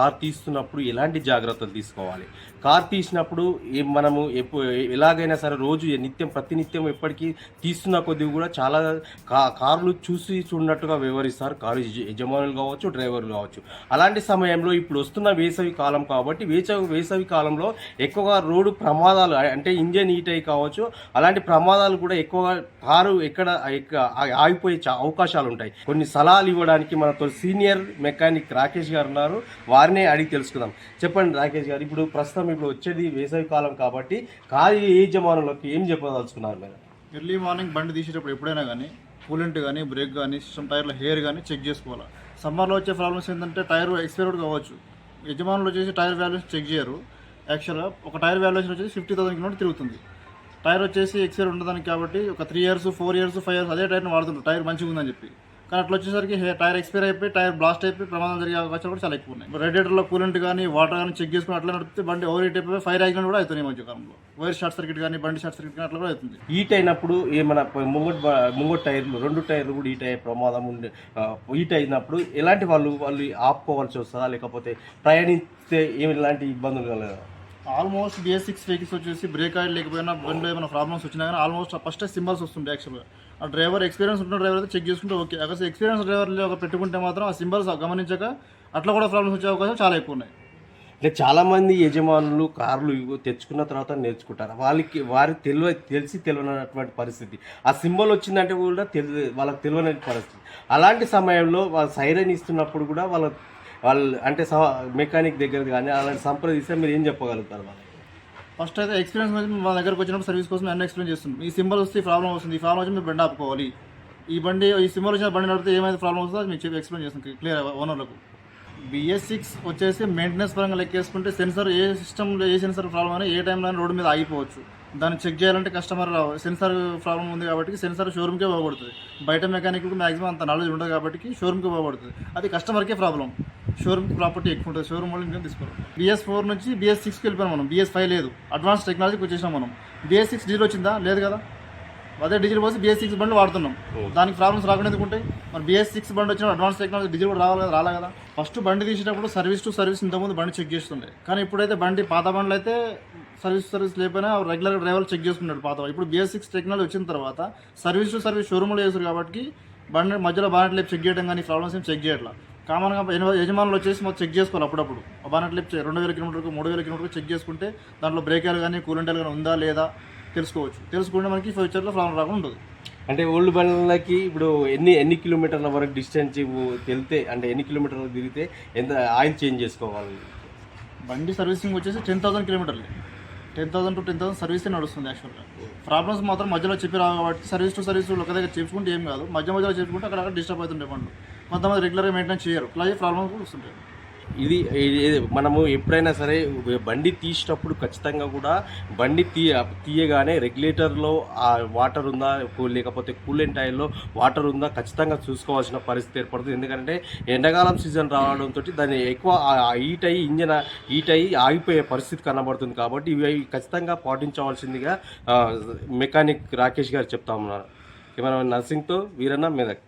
Car తీస్తున్నప్పుడు ఎలాంటి జాగ్రత్తలు తీసుకోవాలి? కార్ తీసినప్పుడు ఏ- మనము ఎలాగైనా సరే రోజు నిత్యం ప్రతినిత్యం ఎప్పటికీ తీస్తున్న కొద్దిగా కూడా చాలా కా కార్లు చూసి చూడనట్టుగా వ్యవహరిస్తారు. కారు యజమానులు కావచ్చు డ్రైవర్లు కావచ్చు. అలాంటి సమయంలో ఇప్పుడు వస్తున్న వేసవి కాలం కాబట్టి వేసవి వేసవి కాలంలో ఎక్కువగా రోడ్డు ప్రమాదాలు అంటే ఇంజన్ హీట్ అయి కావచ్చు అలాంటి ప్రమాదాలు కూడా ఎక్కువగా కారు ఎక్కడ ఆగిపోయే చా- అవకాశాలు ఉంటాయి. కొన్ని సలహాలు ఇవ్వడానికి మనతో సీనియర్ మెకానిక్ రాకేష్ గారు ఉన్నారు. వారి వారిని అడిగి తెలుసుకుందాం. చెప్పండి రాకేష్ గారు ఇప్పుడు ప్రస్తుతం ఇప్పుడు వచ్చేది వేసవి కాలం కాబట్టి కారు యజమానులకు ఏం చెప్పదలుచుకున్నారు మీరు ఎర్లీ మార్నింగ్ బండి తీసేటప్పుడు ఎప్పుడైనా కానీ కూలెంట్ కానీ బ్రేక్ కానీ సిస్టమ్ టైర్ల హెయిర్ కానీ చెక్ చేసుకోవాలి. సమ్మర్లో వచ్చే ప్రాబ్లమ్స్ ఏంటంటే టైర్ ఎక్స్పైర్డ్ కావచ్చు. యజమానులు వచ్చేసి టైర్ వాల్యూస్ చెక్ చేయరు. యాక్చువల్గా ఒక టైర్ వాల్యుయేషన్ వచ్చేసి ఫిఫ్టీ థౌసండ్ కిలోమీటర్ తిరుగుతుంది. టైర్ వచ్చేసి ఎక్స్పైర్ ఉండదానికి కాబట్టి ఒక three years four years five years అదే టైర్ని వాడుతుంటారు. టైర్ మంచిగా ఉందని చెప్పి. కానీ అట్లా వచ్చేసరికి టైర్ ఎక్స్పైర్ అయిపోయి టైర్ బ్లాస్ట్ అయిపోయి ప్రమాదం జరిగే అవకాశాలు కూడా చాలా ఎక్కువ ఉన్నాయి. రేడియేటర్లో కూలెంట్ కానీ వాటర్ కానీ చెక్ చేసుకుని అట్లా నడిపితే బండి ఓవర్ హీట్ అయిపోయి ఫైర్ యాక్సిడెంట్ కూడా అవుతున్నాయి ఈ మధ్య కాలంలో. వైర్ షార్ట్ సర్క్యూట్ కానీ బండి షార్ట్ సర్క్యూట్ కానీ అట్లా కూడా అవుతుంది. హీట్ అయినప్పుడు ఏమైనా ముంగట్ ముంగట్ టైర్లు రెండు టైర్లు కూడా హీట్ అయ్యే ప్రమాదం ఉండే హీట్ అయినప్పుడు ఎలాంటి వాళ్ళు వాళ్ళు ఆపుకోవాల్సి వస్తుందా? లేకపోతే ప్రయాణిస్తే ఏమి ఇలాంటి ఇబ్బందులు కలగదా ఆల్మోస్ట్ బిఎస్ సిక్స్ వెహికల్స్ వచ్చేసి బ్రేక్ ఆయిల్ లేకపోయినా బండిలో ఏమైనా ప్రాబ్లమ్స్ వచ్చినా కానీ ఆల్మోస్ట్ ఫస్ట్ సింబల్స్ వస్తుంటాయి యాక్చువల్గా ఆ డ్రైవర్ ఎక్స్పీరియన్స్ ఉన్న డ్రైవర్ అయితే చెక్ చేసుకుంటే ఓకే అక్కడ ఎక్స్పీరియన్స్ డ్రైవర్లో ఒక పెట్టుకుంటే మాత్రం ఆ సింబల్స్ గమనించక అట్లా కూడా ప్రాబ్లమ్స్ వచ్చే అవకాశం చాలా ఎక్కువ ఉన్నాయి. అంటే చాలామంది యజమానులు కార్లు ఇవి తెచ్చుకున్న తర్వాత నేర్చుకుంటారు. వాళ్ళకి వారి తెలివ తెలిసి తెలియనటువంటి పరిస్థితి. ఆ సింబల్ వచ్చిందంటే కూడా తెలి వాళ్ళకి తెలియని పరిస్థితి. అలాంటి సమయంలో వాళ్ళు సైరన్ ఇస్తున్నప్పుడు కూడా వాళ్ళ వాళ్ళు అంటే మెకానిక్ దగ్గర కానీ అలాంటి సంప్రదిస్తే మీరు ఏం చెప్పగలుగుతారు వాళ్ళకి? ఫస్ట్ అయితే ఎక్స్పీరియన్స్ మీద మా దగ్గరకు వచ్చినప్పుడు సర్వీస్ కోసం అన్ని ఎక్స్ప్లెయిన్ చేస్తున్నాం ఈ సింబల్ వస్తే ఈ ప్రాబ్లం వస్తుంది. ఈ ప్రాబ్లం వచ్చి మీరు బండి ఆపుకోవాలి. ఈ బండి ఈ సింబల్ వచ్చిన బండి నడిపితే ఏమైతే ప్రాబ్లం వస్తుందో మీకు చెప్పి ఎక్స్ప్లెయిన్ చేస్తాం క్లియర్ ఓనర్లకు బిఎస్ సిక్స్ వచ్చేసి మెయింటెనెన్స్ పరంగా లెక్కేసుకుంటే సెన్సర్ ఏ సిస్టమ్లో ఏ సెన్సర్ ప్రాబ్లం అయినా ఏ టైంలో రోడ్డు మీద ఆగిపోవచ్చు. దాన్ని చెక్ చేయాలంటే కస్టమర్ సెన్సార్ ప్రాబ్లం ఉంది కాబట్టి సెన్సార్ షోరూమ్కే పోగొడుతుంది. బయట మెకానిక్కి మాక్సిమం అంత నాలెడ్జ్ ఉండదు కాబట్టి షోరూమ్కి పోగొడుతుంది. అది కస్టమర్కే ప్రాబ్లం షోరూమ్కి ప్రాపర్టీ ఎక్కువ ఉంటుంది. షోరూమ్ వాళ్ళు ఇంకా తీసుకోరు. బిఎస్ ఫోర్ నుంచి బిఎస్ సిక్స్కి వెళ్ళిపోయాం మనం. బిఎస్ ఫైవ్ లేదు. అడ్వాన్స్ టెక్నాలజీకి వచ్చేసాం మనం. బిఎస్ సిక్స్ డీజిల్ వచ్చిందా? లేదు కదా. అదే డీజిల్ పోసి బిఎస్ సిక్స్ బండ్లు వాడుతున్నాం. దానికి ప్రాబ్లమ్స్ రాకుండా ఎందుకు ఉంటాయి? మరి బిఎస్ సిక్స్ బండి వచ్చిన అడ్వాన్స్ టెక్నాలజీ డీజిల్ కూడా రావాలి రాలే కదా? ఫస్ట్ బండి తీసేటప్పుడు సర్వీస్ టు సర్వీస్ ఇంతకుముందు బండి చెక్ చేస్తుండే. కానీ ఇప్పుడైతే బండి పాత బండ్లు అయితే సర్వీస్ సర్వీస్ లేకపోయినా రెగ్యులర్ డ్రైవర్ చెక్ చేసుకున్నాడు పాత. ఇప్పుడు బిఎస్ సిక్స్ టెక్నాలజీ వచ్చిన తర్వాత సర్వీస్ టు సర్వీస్ షోరూమ్లో చేస్తారు కాబట్టి బండి మధ్యలో లేపు చెక్ చేయడం కానీ ప్రాబ్లమ్స్ ఏం చెక్ చేయట్లా. కామన్గా యజమా- యజమానులు వచ్చేసి మొత్తం చెక్ చేసుకోవాలి అప్పుడప్పుడు. బానెట్ లేపు రెండు వేల కిలోమీటర్కి మూడు వేల కిలోమీటర్కి చెక్ చేసుకుంటే దాంట్లో బ్రేకర్ కానీ కూలెంటర్ కానీ ఉందా లేదా తెలుసుకోవచ్చు. తెలుసుకుంటే మనకి ఫ్యూచర్లో ప్రాబ్లం రాకుండా ఉంటుంది అంటే ఓల్డ్ బండ్లకి ఇప్పుడు ఎన్ని ఎన్ని కిలోమీటర్ల వరకు డిస్టెన్స్ వెళ్తే అంటే ఎన్ని కిలోమీటర్లు తిరిగితే ఎంత ఆయిల్ చేంజ్ చేసుకోవాలి? బండి సర్వీసింగ్ వచ్చేసి టెన్ థౌసండ్ కిలోమీటర్లు. Ten thousand to ten thousand సర్వీసే నడుస్తుంది యాక్చువల్గా. ప్రాబ్లమ్స్ మాత్రం మధ్యలో చెప్పి రావు కాబట్టి సర్వీస్ టు సర్వీస్ ఒక దగ్గర చెప్పుకుంటే ఏం కాదు. మధ్య మధ్యలో చెప్పుకుంటే అక్కడ డిస్టర్బ్ అవుతుండే బండ్లు. కొంతమంది రెగ్యులర్గా మెయింటైన్ చేయరు. ఇట్లాగే ప్రాబ్లమ్స్ కూడా వస్తుంటాయి. ఇది మనము ఎప్పుడైనా సరే బండి తీసేటప్పుడు ఖచ్చితంగా కూడా బండి తీయ తీయగానే రెగ్యులేటర్లో ఆ వాటర్ ఉందా లేకపోతే కూలెంట్ ఆయిల్లో వాటర్ ఉందా ఖచ్చితంగా చూసుకోవాల్సిన పరిస్థితి ఏర్పడుతుంది. ఎందుకంటే ఎండాకాలం సీజన్ రావడంతో దాన్ని ఎక్కువ హీట్ అయ్యి ఇంజన్ హీట్ అయ్యి ఆగిపోయే పరిస్థితి కనబడుతుంది కాబట్టి ఇవి ఖచ్చితంగా పాటించవలసిందిగా మెకానిక్ రాకేష్ గారు చెప్తా ఉన్నారు. ఏమైనా నర్సింగ్తో వీరన్న మెదక్.